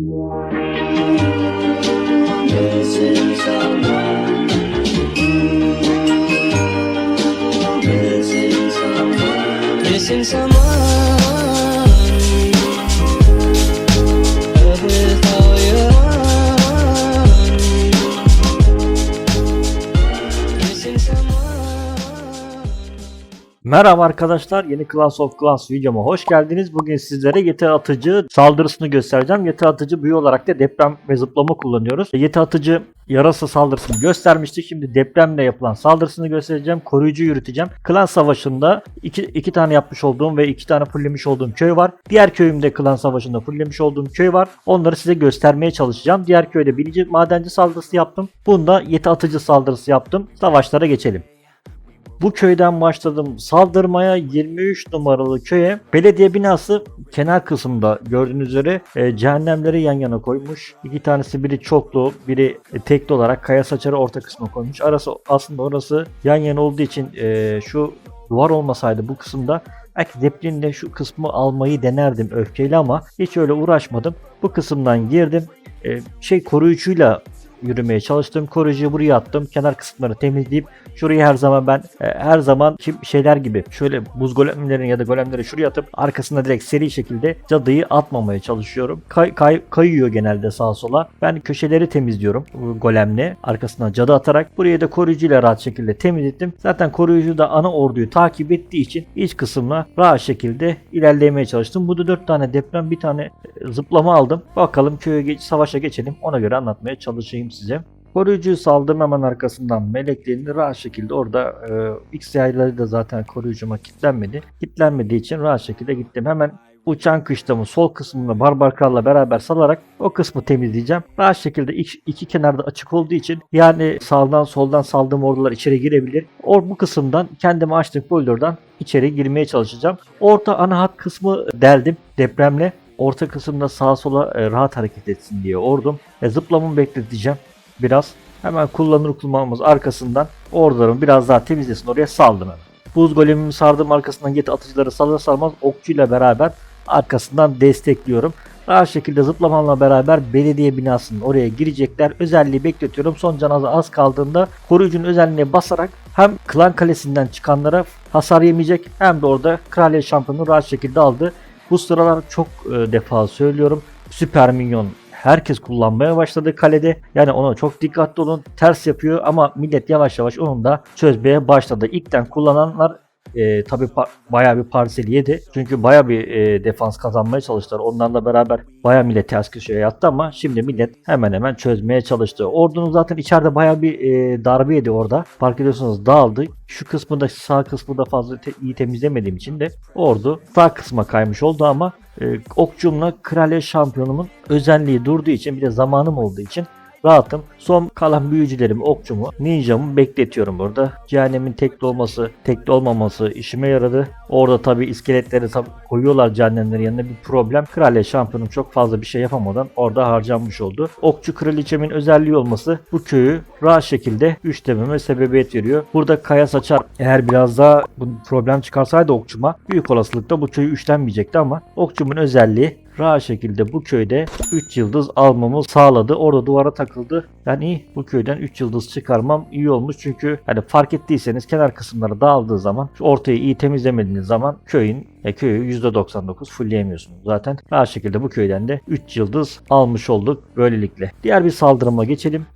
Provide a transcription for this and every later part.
This is our world. This is our. This is our Merhaba arkadaşlar, yeni Class of Clans videoma hoş geldiniz. Bugün sizlere yeti atıcı saldırısını göstereceğim. Yeti atıcı büyü olarak da deprem ve zıplama kullanıyoruz. Yeti atıcı yarasa saldırısını göstermiştik. Şimdi depremle yapılan saldırısını göstereceğim. Koruyucu yürüteceğim. Klan savaşında iki, iki tane yapmış olduğum ve iki tane fulllemiş olduğum köy var. Diğer köyümde klan savaşında fulllemiş olduğum köy var. Onları size göstermeye çalışacağım. Diğer köyde birinci madenci saldırısı yaptım. Bunda yeti atıcı saldırısı yaptım. Savaşlara geçelim. Bu köyden başladım saldırmaya 23 numaralı köye. Belediye binası kenar kısımda gördüğünüz üzere e, cehennemleri yan yana koymuş. İki tanesi biri çoklu, biri e, tekli olarak kaya saçarı orta kısma koymuş. Arası aslında orası yan yana olduğu için e, şu duvar olmasaydı bu kısımda belki deplinle şu kısmı almayı denerdim öfkeyle ama hiç öyle uğraşmadım. Bu kısımdan girdim. E, şey koruyucuyla yürümeye çalıştım. Koruyucuyu buraya attım. Kenar kısımları temizleyip şurayı her zaman ben e, her zaman kim şeyler gibi şöyle buz golemlerini ya da golemleri şuraya atıp arkasına direkt seri şekilde cadıyı atmamaya çalışıyorum. Kay, kay- kayıyor genelde sağa sola. Ben köşeleri temizliyorum bu golemle. Arkasına cadı atarak burayı da koruyucuyla rahat şekilde temizledim. Zaten koruyucu da ana orduyu takip ettiği için iç kısımla rahat şekilde ilerlemeye çalıştım. Burada 4 tane deprem bir tane e, zıplama aldım. Bakalım köye geç, savaşa geçelim. Ona göre anlatmaya çalışayım size. Koruyucuyu saldım hemen arkasından meleklerini rahat şekilde orada e, X yayları da zaten koruyucuma kilitlenmedi. Kilitlenmediği için rahat şekilde gittim. Hemen uçan kışlamı sol kısmını barbar kralla beraber salarak o kısmı temizleyeceğim. Rahat şekilde iki, iki kenarda açık olduğu için yani sağdan soldan saldığım ordular içeri girebilir. Or bu kısımdan kendimi açtım koridordan içeri girmeye çalışacağım. Orta ana hat kısmı deldim depremle. Orta kısımda sağa sola e, rahat hareket etsin diye ordum. E, zıplamamı bekleteceğim biraz. Hemen kullanır kullanmaz arkasından ordularımı biraz daha temizlesin oraya saldım hemen. Buz golemimi sardım arkasından yeti atıcıları salır salmaz okçuyla beraber arkasından destekliyorum. Rahat şekilde zıplamamla beraber belediye binasının oraya girecekler. Özelliği bekletiyorum. Son canazı az kaldığında koruyucunun özelliğine basarak hem klan kalesinden çıkanlara hasar yemeyecek hem de orada kraliyet şampiyonu rahat şekilde aldı. Bu sıralar çok e, defa söylüyorum. Süper minyon herkes kullanmaya başladı kalede. Yani ona çok dikkatli olun. Ters yapıyor ama millet yavaş yavaş onu da çözmeye başladı. İlkten kullananlar e, tabi bayağı bir parsel yedi. Çünkü bayağı bir e, defans kazanmaya çalıştılar. Onlarla beraber bayağı millet ters köşeye yattı ama şimdi millet hemen hemen çözmeye çalıştı. Ordunun zaten içeride bayağı bir e, darbe yedi orada. Fark ediyorsanız dağıldı. Şu kısmı da sağ kısmı da fazla te- iyi temizlemediğim için de ordu sağ kısma kaymış oldu ama e, okçumla kraliyet şampiyonumun özelliği durduğu için bir de zamanım olduğu için rahatım. Son kalan büyücülerimi, okçumu, ninjamı bekletiyorum burada. Cehennemin tekli olması, tekli olmaması işime yaradı. Orada tabi iskeletleri tabi koyuyorlar cehennemlerin yanına bir problem. Kraliyet şampiyonum çok fazla bir şey yapamadan orada harcanmış oldu. Okçu kraliçemin özelliği olması bu köyü rahat şekilde üçlememe sebebiyet veriyor. Burada kaya saçar eğer biraz daha bu problem çıkarsaydı okçuma büyük olasılıkla bu köyü üçlenmeyecekti ama okçumun özelliği rahat şekilde bu köyde 3 yıldız almamı sağladı. Orada duvara takıldı. Yani bu köyden 3 yıldız çıkarmam iyi olmuş. Çünkü hani fark ettiyseniz kenar kısımları dağıldığı zaman ortayı iyi temizlemediğiniz zaman köyün e, köyü %99 fullleyemiyorsunuz zaten. Rahat şekilde bu köyden de 3 yıldız almış olduk böylelikle. Diğer bir saldırıma geçelim.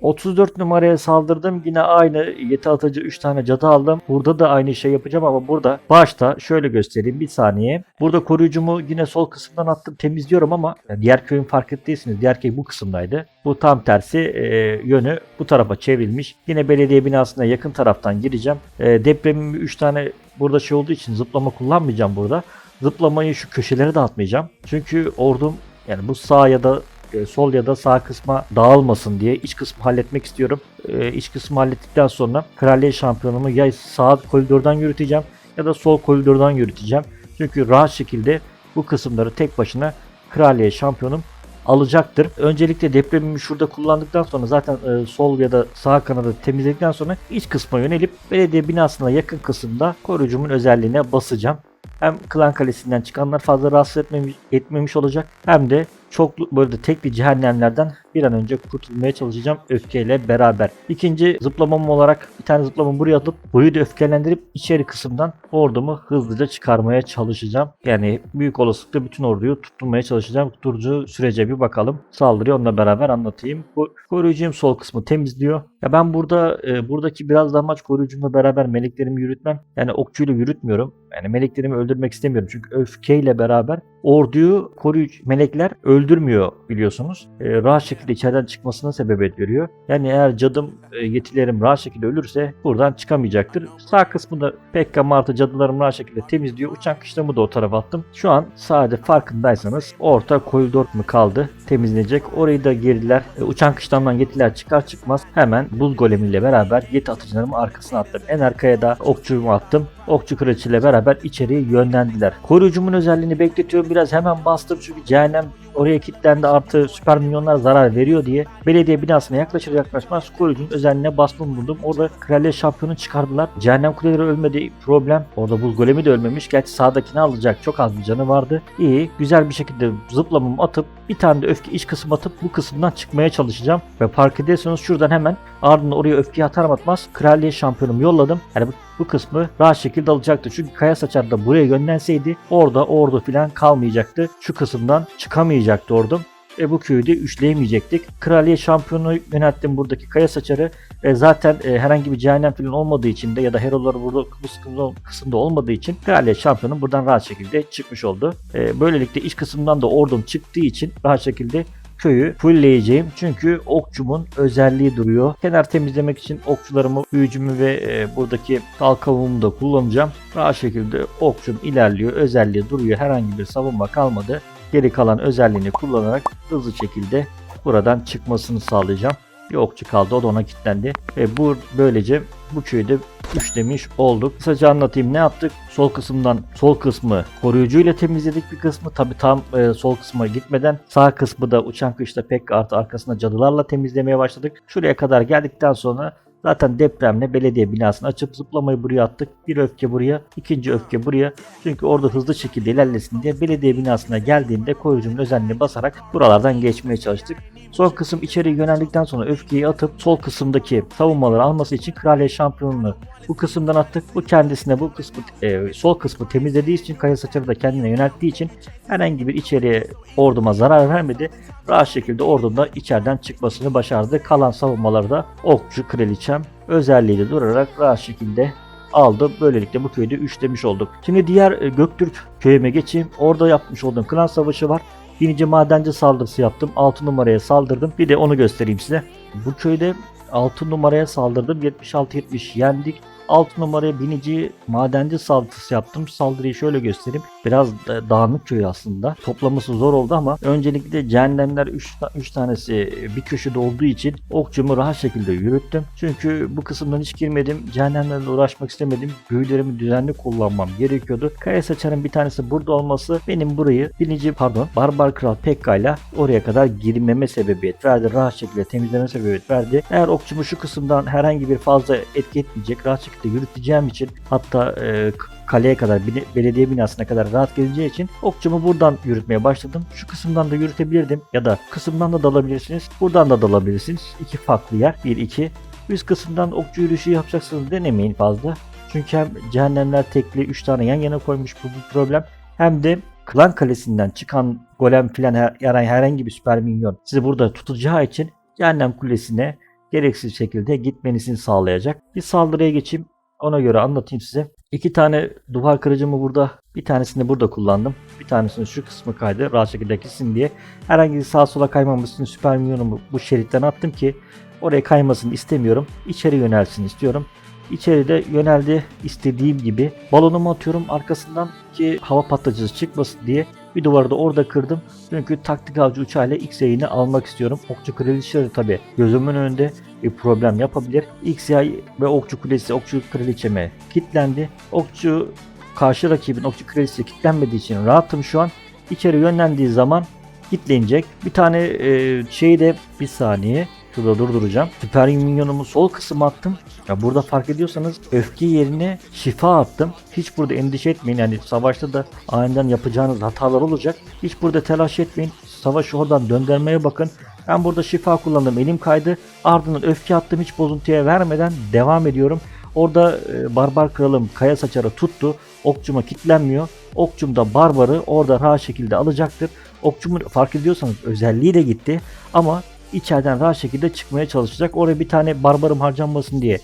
34 numaraya saldırdım. Yine aynı yeti atıcı 3 tane cadı aldım. Burada da aynı şey yapacağım ama burada başta şöyle göstereyim bir saniye. Burada koruyucumu yine sol kısımdan attım temizliyorum ama diğer köyün fark ettiyseniz diğer köy bu kısımdaydı. Bu tam tersi e, yönü bu tarafa çevrilmiş. Yine belediye binasına yakın taraftan gireceğim. E, depremin 3 tane burada şey olduğu için zıplama kullanmayacağım burada. Zıplamayı şu köşelere de atmayacağım. Çünkü ordum yani bu sağ ya da sol ya da sağ kısma dağılmasın diye iç kısmı halletmek istiyorum. E, iç kısmı hallettikten sonra kraliyet şampiyonumu ya sağ koridordan yürüteceğim ya da sol koridordan yürüteceğim. Çünkü rahat şekilde bu kısımları tek başına kraliyet şampiyonum alacaktır. Öncelikle depremimi şurada kullandıktan sonra zaten e, sol ya da sağ kanadı temizledikten sonra iç kısma yönelip belediye binasına yakın kısımda koruyucumun özelliğine basacağım. Hem klan kalesinden çıkanlar fazla rahatsız etmemiş, etmemiş olacak hem de çoklu böyle tekli cehennemlerden bir an önce kurtulmaya çalışacağım öfkeyle beraber. İkinci zıplamam olarak bir tane zıplamamı buraya atıp burayı da öfkelendirip içeri kısımdan ordumu hızlıca çıkarmaya çalışacağım. Yani büyük olasılıkla bütün orduyu tutturmaya çalışacağım. Tutturucu sürece bir bakalım. Saldırıyı onunla beraber anlatayım. Bu koruyucum sol kısmı temizliyor. Ya ben burada e, buradaki biraz da amaç koruyucumla beraber meleklerimi yürütmem. Yani okçuyla yürütmüyorum. Yani meleklerimi öldürmek istemiyorum. Çünkü öfkeyle beraber orduyu koruyucu melekler öldürmüyor biliyorsunuz. E, rahat şekilde içeriden çıkmasına sebebiyet veriyor. Yani eğer cadım e, yetilerim rahat şekilde ölürse buradan çıkamayacaktır. Sağ kısmında Pekka Martı cadılarım rahat şekilde temizliyor. Uçan kışlamı da o tarafa attım. Şu an sadece farkındaysanız orta koridor mu kaldı temizlenecek. Orayı da girdiler. E, uçan kışlamdan yetiler çıkar çıkmaz hemen buz golemiyle beraber yeti atıcılarımı arkasına attım. En arkaya da okçumu attım. Okçu kraliçeyle beraber içeriye yönlendiler. Koruyucumun özelliğini bekletiyorum. Biraz hemen bastım çünkü cehennem oraya kilitlendi artı süper minyonlar zarar veriyor diye belediye binasına yaklaşır yaklaşmaz koruyucunun özelliğine bastım buldum. Orada kraliyet şampiyonu çıkardılar. Cehennem kuleleri ölmedi problem. Orada buz golemi de ölmemiş. Gerçi sağdakini alacak çok az bir canı vardı. İyi güzel bir şekilde zıplamamı atıp bir tane de öfke iç kısım atıp bu kısımdan çıkmaya çalışacağım. Ve fark ediyorsanız şuradan hemen ardından oraya öfkeyi atar atmaz kraliyet şampiyonumu yolladım. Yani bu, bu kısmı rahat şekilde alacaktı. Çünkü Kaya Saçar da buraya yönlenseydi orada ordu falan kalmayacaktı. Şu kısımdan çıkamayacaktı ordum. Ve bu köyü de üçleyemeyecektik. Kraliyet şampiyonu yönelttim buradaki Kaya Saçar'ı. E, zaten e, herhangi bir cehennem falan olmadığı için de ya da heroları burada bu kısımda olmadığı için Kraliyet şampiyonu buradan rahat şekilde çıkmış oldu. E, böylelikle iç kısımdan da ordum çıktığı için rahat şekilde köyü fullleyeceğim. Çünkü okçumun özelliği duruyor. Kenar temizlemek için okçularımı, büyücümü ve e, buradaki kalkavumu da kullanacağım. Rahat şekilde okçum ilerliyor. Özelliği duruyor. Herhangi bir savunma kalmadı. Geri kalan özelliğini kullanarak hızlı şekilde buradan çıkmasını sağlayacağım. Bir okçu kaldı o da ona kilitlendi. Ve bu böylece bu köyü de üçlemiş olduk. Kısaca anlatayım ne yaptık? Sol kısımdan sol kısmı koruyucuyla temizledik bir kısmı. Tabi tam e, sol kısma gitmeden sağ kısmı da uçan kışla pek artı arkasında cadılarla temizlemeye başladık. Şuraya kadar geldikten sonra Zaten depremle belediye binasını açıp zıplamayı buraya attık. Bir öfke buraya, ikinci öfke buraya. Çünkü orada hızlı şekilde ilerlesin diye belediye binasına geldiğinde koruyucunun özelliğini basarak buralardan geçmeye çalıştık. Son kısım içeri yöneldikten sonra öfkeyi atıp sol kısımdaki savunmaları alması için kraliyet şampiyonunu bu kısımdan attık. Bu kendisine bu kısmı e, sol kısmı temizlediği için kaya saçarı da kendine yönelttiği için herhangi bir içeriye orduma zarar vermedi. Rahat şekilde ordumda içeriden çıkmasını başardı. Kalan savunmaları da okçu kraliçem özelliğiyle durarak rahat şekilde aldı. Böylelikle bu köyü de üçlemiş olduk. Şimdi diğer e, Göktürk köyüme geçeyim. Orada yapmış olduğum klan savaşı var. Birinci madenci saldırısı yaptım. 6 numaraya saldırdım. Bir de onu göstereyim size. Bu köyde 6 numaraya saldırdım. 76-70 yendik. 6 numaraya binici madenci saldırısı yaptım. Saldırıyı şöyle göstereyim. Biraz da- dağınık köy aslında. Toplaması zor oldu ama öncelikle cehennemler 3 tanesi bir köşede olduğu için okçumu rahat şekilde yürüttüm. Çünkü bu kısımdan hiç girmedim. Cehennemlerle uğraşmak istemedim. Büyülerimi düzenli kullanmam gerekiyordu. Kaya saçarın bir tanesi burada olması benim burayı binici pardon Barbar Kral Pekka ile oraya kadar girmeme sebebiyet verdi. Rahat şekilde temizleme sebebiyet verdi. Eğer okçumu şu kısımdan herhangi bir fazla etki etmeyecek rahat şekilde yürüteceğim için hatta e, kaleye kadar belediye binasına kadar rahat geleceği için okçumu buradan yürütmeye başladım. Şu kısımdan da yürütebilirdim ya da kısımdan da dalabilirsiniz. Buradan da dalabilirsiniz. İki farklı yer. Bir iki. Üst kısımdan okçu yürüyüşü yapacaksınız denemeyin fazla. Çünkü hem cehennemler tekli 3 tane yan yana koymuş bu bir problem. Hem de klan kalesinden çıkan golem filan her, herhangi bir süper minyon sizi burada tutacağı için cehennem kulesine gereksiz şekilde gitmenizi sağlayacak. Bir saldırıya geçeyim. Ona göre anlatayım size. İki tane duvar kırıcımı burada, bir tanesini burada kullandım. Bir tanesini şu kısmı kaydı rahat şekilde gitsin diye. Herhangi bir sağa sola kaymaması için süper minyonumu bu şeritten attım ki oraya kaymasını istemiyorum. İçeri yönelsin istiyorum. İçeride yöneldi istediğim gibi. Balonumu atıyorum arkasından ki hava patlayıcısı çıkmasın diye. Bir duvarı da orada kırdım. Çünkü taktik avcı uçağıyla X yayını almak istiyorum. Okçu kraliçeleri tabi gözümün önünde bir problem yapabilir. X yay ve okçu kulesi okçu kraliçeme kilitlendi. Okçu karşı rakibin okçu kraliçesi kilitlenmediği için rahatım şu an. İçeri yönlendiği zaman kitlenecek. Bir tane e, şeyi de bir saniye şurada durduracağım. Süper minyonumu sol kısma attım. Ya burada fark ediyorsanız öfke yerine şifa attım. Hiç burada endişe etmeyin. Yani savaşta da aniden yapacağınız hatalar olacak. Hiç burada telaş etmeyin. savaşı oradan döndürmeye bakın. Ben burada şifa kullandım elim kaydı. Ardından öfke attım hiç bozuntuya vermeden devam ediyorum. Orada e, barbar kralım kaya saçarı tuttu. Okçuma kitlenmiyor. Okçum da barbarı orada rahat şekilde alacaktır. Okçumun fark ediyorsanız özelliği de gitti. Ama içeriden rahat şekilde çıkmaya çalışacak. Oraya bir tane barbarım harcanmasın diye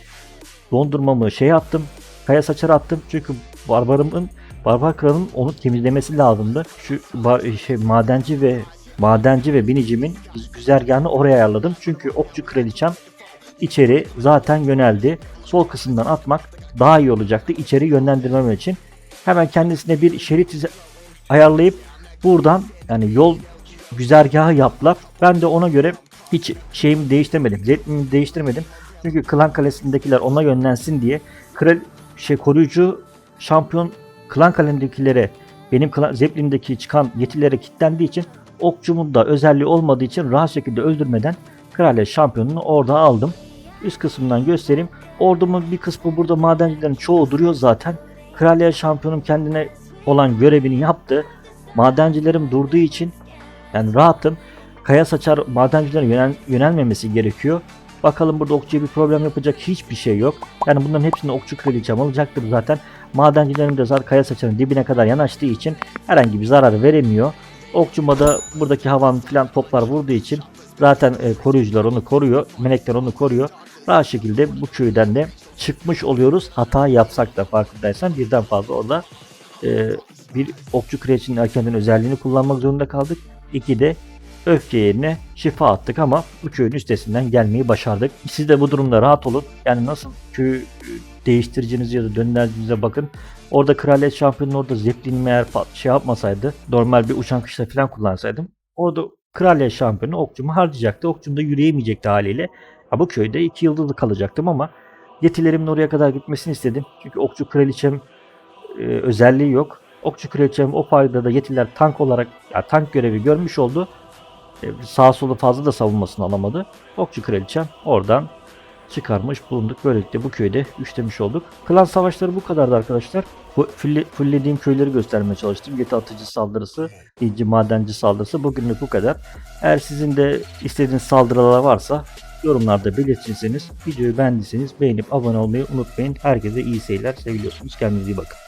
dondurmamı şey attım. Kaya saçarı attım. Çünkü barbarımın barbar kralın onu temizlemesi lazımdı. Şu bar- şey, madenci ve madenci ve binicimin güzergahını oraya ayarladım. Çünkü okçu kraliçem içeri zaten yöneldi. Sol kısımdan atmak daha iyi olacaktı içeri yönlendirmem için. Hemen kendisine bir şerit ayarlayıp buradan yani yol güzergahı yaptılar. Ben de ona göre hiç şeyimi değiştirmedim. Ritmimi değiştirmedim. Çünkü klan kalesindekiler ona yönlensin diye kral şey koruyucu şampiyon klan kalendekilere benim klan, çıkan yetilere kilitlendiği için okçumun da özelliği olmadığı için rahat şekilde öldürmeden kraliyet şampiyonunu orada aldım. Üst kısımdan göstereyim. Ordumun bir kısmı burada madencilerin çoğu duruyor zaten. Kraliyet şampiyonum kendine olan görevini yaptı. Madencilerim durduğu için yani rahatım. Kaya saçar madencilere yönel, yönelmemesi gerekiyor. Bakalım burada okçuya bir problem yapacak hiçbir şey yok. Yani bunların hepsini okçu kraliçem alacaktır zaten. Madencilerim de zaten kaya saçarın dibine kadar yanaştığı için herhangi bir zarar veremiyor. Okçuma da buradaki havan filan toplar vurduğu için zaten e, koruyucular onu koruyor. Melekler onu koruyor. Rahat şekilde bu köyden de çıkmış oluyoruz. Hata yapsak da farkındaysan birden fazla orada e, bir okçu kraliçenin erkenden özelliğini kullanmak zorunda kaldık. İki de öfke yerine şifa attık ama bu köyün üstesinden gelmeyi başardık. Siz de bu durumda rahat olun. Yani nasıl köyü e, değiştiriciniz ya da döndürücünüze bakın. Orada kraliyet şampiyonu orada zeplinimi eğer şey yapmasaydı normal bir uçan kışla falan kullansaydım orada kraliyet şampiyonu okçumu harcayacaktı. Okçum da yürüyemeyecekti haliyle. Ha, bu köyde iki yıldızlı kalacaktım ama yetilerimin oraya kadar gitmesini istedim. Çünkü okçu kraliçem e, özelliği yok. Okçu kraliçem o payda da yetiler tank olarak ya tank görevi görmüş oldu. E, sağ solu fazla da savunmasını alamadı. Okçu kraliçem oradan çıkarmış bulunduk. Böylelikle bu köyde üçlemiş olduk. Klan savaşları bu kadardı arkadaşlar. Bu fulllediğim köyleri göstermeye çalıştım. Yeti atıcı saldırısı, inci madenci saldırısı bugünlük bu kadar. Eğer sizin de istediğiniz saldırılar varsa yorumlarda belirtirseniz, videoyu beğendiyseniz beğenip abone olmayı unutmayın. Herkese iyi seyirler, seviliyorsunuz. Kendinize iyi bakın.